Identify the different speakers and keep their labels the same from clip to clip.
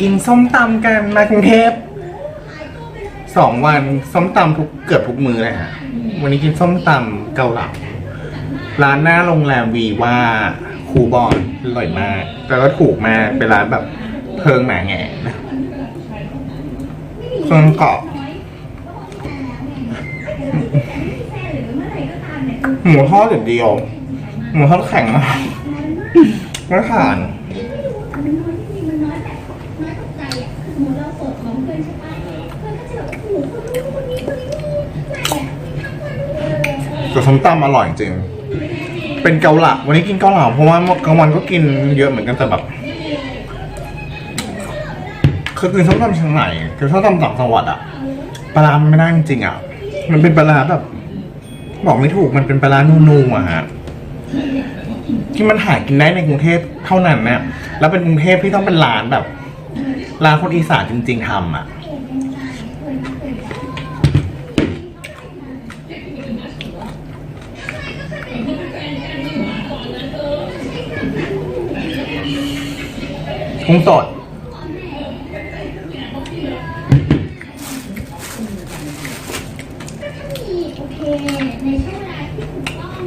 Speaker 1: กินส้มตำกันมากรุงเทพสองวันส้มตำทุกเกือบทุกมื้อเลยฮะวันนี้กินส้มตำเกาเหลาร้านหน้าโรงแรมวีว่าคูบอนอร่อยมากแต่ก็ถูกมากเป็นร้านแบบเพิงหมาแง่นะเครื่องกรอบหมูทอดอย่างเดียว หมูทอดแข็งมากไม่ทาน แต่ส้มตำอร่อยจริง เป็นเกาเหลาวันนี้กินเกาเหลาเพราะว่ากลางวันก็กินเยอะเหมือนกันแต่แบบคือกินส้มตำเชียงใหม่คือส้มตำต่างจังหวัดอะปลาร้ามันไม่ได้จริงๆอะมันเป็นปลาร้าแบบ บอกไม่ถูกมันเป็นปลาร้านูๆอะฮะที่มันหากินได้ในกรุงเทพเท่านั้นเนี่ยแล้วเป็นกรุงเทพที่ต้องเป็นร้านแบบ ร้านคนอีสานจริง ๆทำอะกุ้งสด
Speaker 2: โอเค ในช่วงเวลาที่ถูกต้อง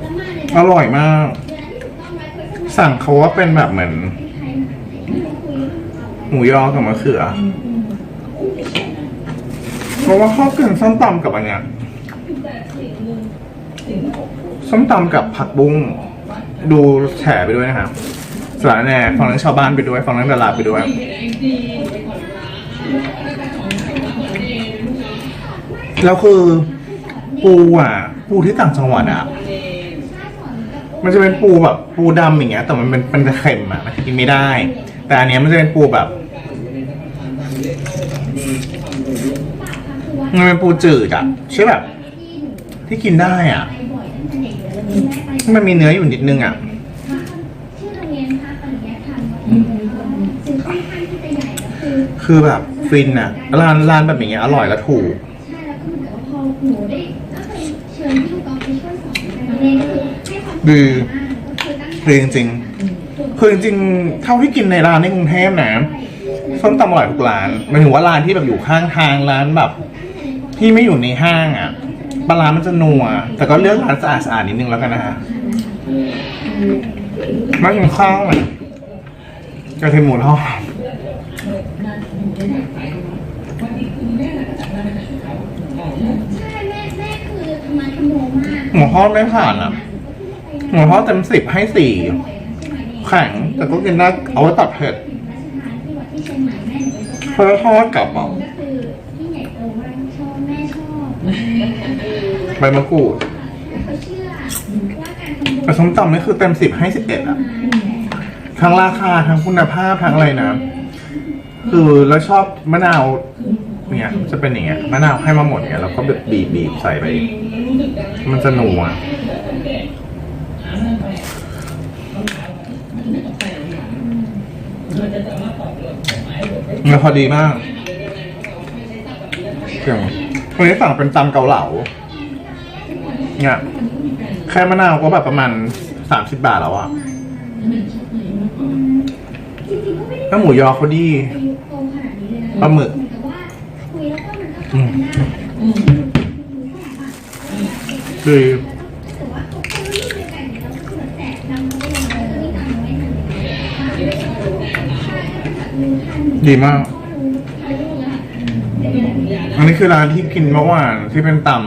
Speaker 2: แล้วมาใน
Speaker 1: อร่อยมาก
Speaker 2: เวลาที่ถูกต้องร้อยเปอร์เซ็นต์
Speaker 1: สั่งเขาว่าเป็นแบบเหมือน
Speaker 2: ใครที่เราคุย
Speaker 1: หมูยอกับมะเขือเพราะว่าชอบกินส้มตำกับอันเนี้ยส้มตำกับผักบุ้งดูแฉไปด้วยนะครับสารแหน่ฟังเรื่องชาวบ้านไปด้วย ฟังเรื่องดาราไปด้วย แล้วคือปูอะ ปูที่ต่างจังหวัดอะ มันจะเป็นปูแบบปูดำอย่างเงี้ย แต่มันเป็นเป็นจะเค็มอะมันกินไม่ได้ แต่อันเนี้ยมันจะเป็นปูแบบมันเป็นปูจืดอะใช่แบบ ที่กินได้อะมันมีเนื้ออยู่นิดนึงอะ
Speaker 2: ชื่อโรงเรียนพระปริยัติธรรมซึ่งค่อนข้างที่จะใหญ่แล้วคือ
Speaker 1: คือแบบฟินอะ ร้านร้านแบบอย่างเงี้ยอร่อยและถูก
Speaker 2: ใช่แล้วก็เหมือนกับว่าพอหนูได้ก็เคยเชิญพี่ลูกกอล์ฟไปช่วยสอนแต่เรียนก็คือให้ความ
Speaker 1: ดี
Speaker 2: ก็คือตั้งใจ
Speaker 1: คือจริงๆ คือจริงๆเท่าที่กินในร้านในกรุงเทพนะส้มตำอร่อยทุกร้านหมายถึงว่าร้านที่แบบอยู่ข้างทางร้านแบบ ที่ไม่อยู่ในห้างอะปลาร้ามันจะนัวแต่ก็เลือกร้านสะอาดสะอาดๆนิดนึงแล้วกันนะฮะมากินข้าวอะกระเทียมหมูทอด
Speaker 2: ใช่แม่แม่คือทำงานทำโมมาก
Speaker 1: หมูทอดไม่ผ่านอะหมูทอดเต็มสิบให้สี่ แข็งแต่ก็กินได้เอาไว้ตัดเผ็ด
Speaker 2: ที่วัดที่เชียงใหม่แม่หนูไปสัมภาษณ์
Speaker 1: เพราะทอดกับอะ
Speaker 2: ก็คือที่ใหญ่โตมากชอบแม่ชอบ
Speaker 1: ใบมะกรูด
Speaker 2: เขาเชื่อว่าการทำบุญ
Speaker 1: แต่ส้มตำนี่คือเต็มสิบให้สิบเอ็ดอะทั้งราคาทั้งคุณภาพทั้งอะไรนะ คือแล้วชอบมะนาวเนี่ยจะเป็นอย่างเงี้ยมะนาวให้มาหมดเนี่ยแล้วก็แบบบีบบีบใส่ไป มันจะหนัว มันพอดีมากเก่งวันนี้สั่งเป็นตำเกาเหลา เนี่ยแค่มะนาวก็แบบประมาณสามสิบบาทแล้วอะแล้วหมูยอเขาดีปลาหมึก
Speaker 2: เหมือ
Speaker 1: ดีมาก
Speaker 2: พ่อรู้ทันลูกแล้ว
Speaker 1: อันนี้คือร้านที่กินเมื่อวานที่เป็นตำ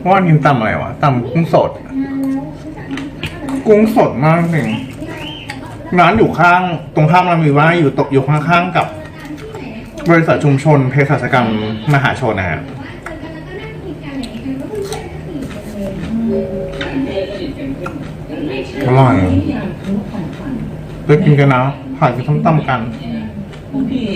Speaker 1: เมื่อวานกินตำอะไรวะตำกุ้งสด กุ้งสดมากจริงร้านอยู่ข้าง ตรงข้ามเรามีว่าอยู่ตกอยู่ข้างๆกับบริษัทชุมชนเภสัชกรรมมหาชนนะฮะอร่อย ไปกินกันนะผ่านกินส้มตำกัน
Speaker 3: พี่